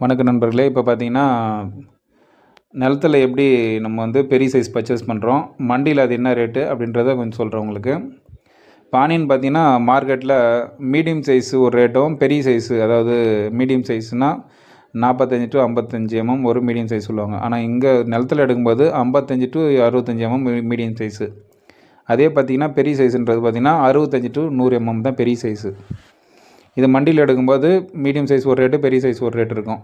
வணக்கம் நண்பர்களே இப்போ பார்த்தீங்கன்னா நிலத்துல எப்படி நம்ம வந்து பெரிய சைஸ் பர்ச்சேஸ் பண்ணுறோம் மண்டியில் அது என்ன ரேட்டு அப்படின்றத கொஞ்சம் சொல்கிறேன் உங்களுக்கு. பானின்னு பார்த்தீங்கன்னா மார்க்கெட்டில் மீடியம் சைஸு ஒரு ரேட்டும் பெரிய சைஸு அதாவது மீடியம் சைஸ்னால் நாற்பத்தஞ்சு டு ஐம்பத்தஞ்சு எம்எம் ஒரு மீடியம் சைஸ் சொல்லுவாங்க. ஆனால் இங்கே நிலத்துல எடுக்கும்போது ஐம்பத்தஞ்சு டு அறுபத்தஞ்சு எம்எம் மீடியம் சைஸு அதே பார்த்தீங்கன்னா பெரிய சைஸுன்றது பார்த்தீங்கன்னா அறுபத்தஞ்சு டு நூறு எம்எம் தான் பெரிய சைஸு இது மண்டியில் எடுக்கும்போது மீடியம் சைஸ் ஒரு ரேட்டு பெரிய சைஸ் ஒரு ரேட் இருக்கும்.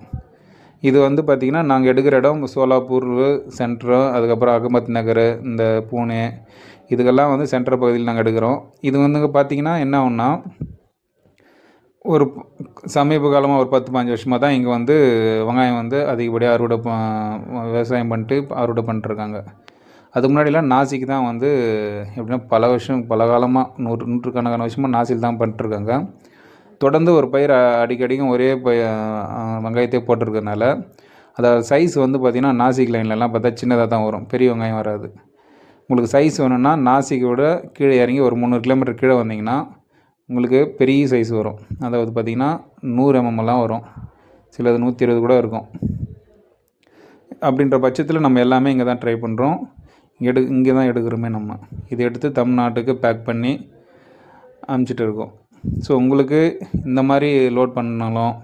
இது வந்து பார்த்திங்கன்னா நாங்கள் எடுக்கிற இடம் சோலாப்பூர் சென்ட்ரு அதுக்கப்புறம் அகமத் நகர் இந்த பூனே இதுக்கெல்லாம் வந்து சென்டர் பகுதியில் நாங்கள் எடுக்கிறோம். இது வந்து பார்த்திங்கன்னா என்ன ஆகும்னா ஒரு சமீப காலமாக ஒரு பத்து பாஞ்சு வருஷமாக தான் இங்கே வந்து வெங்காயம் வந்து அதிகப்படியாக அறுவடை விவசாயம் பண்ணிட்டு அறுவடை பண்ணிட்டுருக்காங்க. அதுக்கு முன்னாடிலாம் நாசிக்கு தான் வந்து எப்படின்னா பல வருஷம் பல காலமாக நூறு நூற்றுக்கணக்கான வருஷமாக நாசில் தான் பண்ணிட்டுருக்காங்க. தொடர்ந்து ஒரு பயிர் அடிக்கடிக்கும் ஒரே பய வெங்காயத்தையே வெங்காயத்தை போட்டிருக்கறனால அதோட சைஸ் வந்து பார்த்திங்கன்னா நாசிக் லைன்லலாம் பார்த்தா சின்னதாக தான் வரும். பெரிய வெங்காயம் வராது. உங்களுக்கு சைஸ் வேணும்னா நாசிக்கை விட கீழே இறங்கி ஒரு முந்நூறு கிலோமீட்டர் கீழே வந்தீங்கன்னா உங்களுக்கு பெரிய சைஸ் வரும். அதாவது பார்த்திங்கன்னா நூறு எம்எம்எல்லாம் வரும். சிலது நூற்றி இருபது கூட இருக்கும். அப்படின்ற பட்சத்தில் நம்ம எல்லாமே இங்கே தான் ட்ரை பண்ணுறோம் எடு இங்கே தான் எடுக்கிறோமே நம்ம. இதை எடுத்து தமிழ்நாட்டுக்கு பேக் பண்ணி அமுச்சிட்டு இருக்கோம். ஸோ உங்களுக்கு இந்த மாதிரி லோட் பண்ணாலும்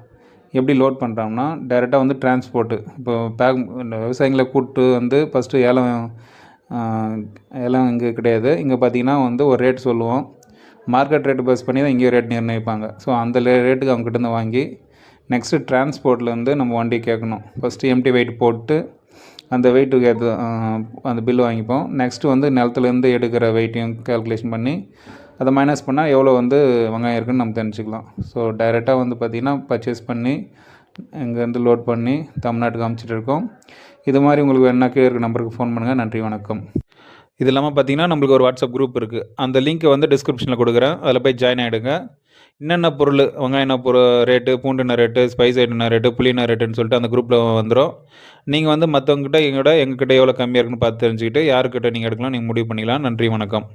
எப்படி லோட் பண்ணுறோம்னா டைரெக்டாக வந்து டிரான்ஸ்போர்ட்டு இப்போ பேக் இந்த விவசாயிகளை கூப்பிட்டு வந்து ஃபஸ்ட்டு ஏலம் ஏலம் இங்கே கிடையாது. இங்கே பார்த்தீங்கன்னா வந்து ஒரு ரேட் சொல்லுவோம். மார்க்கெட் ரேட்டு பேஸ் பண்ணி தான் இங்கே ரேட் நிர்ணயிப்பாங்க. ஸோ அந்த ரேட்டுக்கு அவங்ககிட்ட வாங்கி நெக்ஸ்ட்டு டிரான்ஸ்போர்ட்டில் வந்து நம்ம வண்டி கேட்கணும். ஃபஸ்ட்டு எம்டி வெயிட் போட்டு அந்த வெயிட்டுக்கு ஏற்ற அந்த பில் வாங்கிப்போம். நெக்ஸ்ட்டு வந்து நிலத்துலேருந்து எடுக்கிற வெயிட்டையும் கால்குலேஷன் பண்ணி அதை மைனஸ் பண்ணால் எவ்வளோ வந்து வெங்காயம் இருக்குன்னு நம்ம தெரிஞ்சுக்கலாம். ஸோ டைரெக்டாக வந்து பார்த்திங்கன்னா பர்ச்சேஸ் பண்ணி இங்கேருந்து லோட் பண்ணி தமிழ்நாட்டுக்கு அமுச்சிட்டு இருக்கோம். இது மாதிரி உங்களுக்கு என்ன கீழே இருக்க நம்பருக்கு ஃபோன் பண்ணுங்கள் நன்றி வணக்கம். இது இல்லாமல் பார்த்தீங்கன்னா நம்மளுக்கு ஒரு வாட்ஸ்அப் குரூப் இருக்குது அந்த லிங்க்கை வந்து டிஸ்கிரிப்ஷனில் கொடுக்குறேன். அதில் போய் ஜாயின் ஆகிடுங்க என்னென்ன பொருள் வெங்காயம் என்ன பொருள் ரேட்டு பூண்டுன ரேட்டு ஸ்பைஸ் ஐட்டம் என்ன ரேட்டு புளின ரேட்டுன்னு சொல்லிட்டு அந்த குரூப்பில் வந்துடும் நீங்கள் வந்து மற்றவங்ககிட்ட எங்கள்கிட்ட எங்ககிட்ட எவ்வளோ கம்மியாக இருக்குன்னு பார்த்து தெரிஞ்சுக்கிட்டு யாருக்கிட்ட நீங்கள் எடுக்கலாம் நீங்கள் முடிவு பண்ணிக்கலாம். நன்றி வணக்கம்.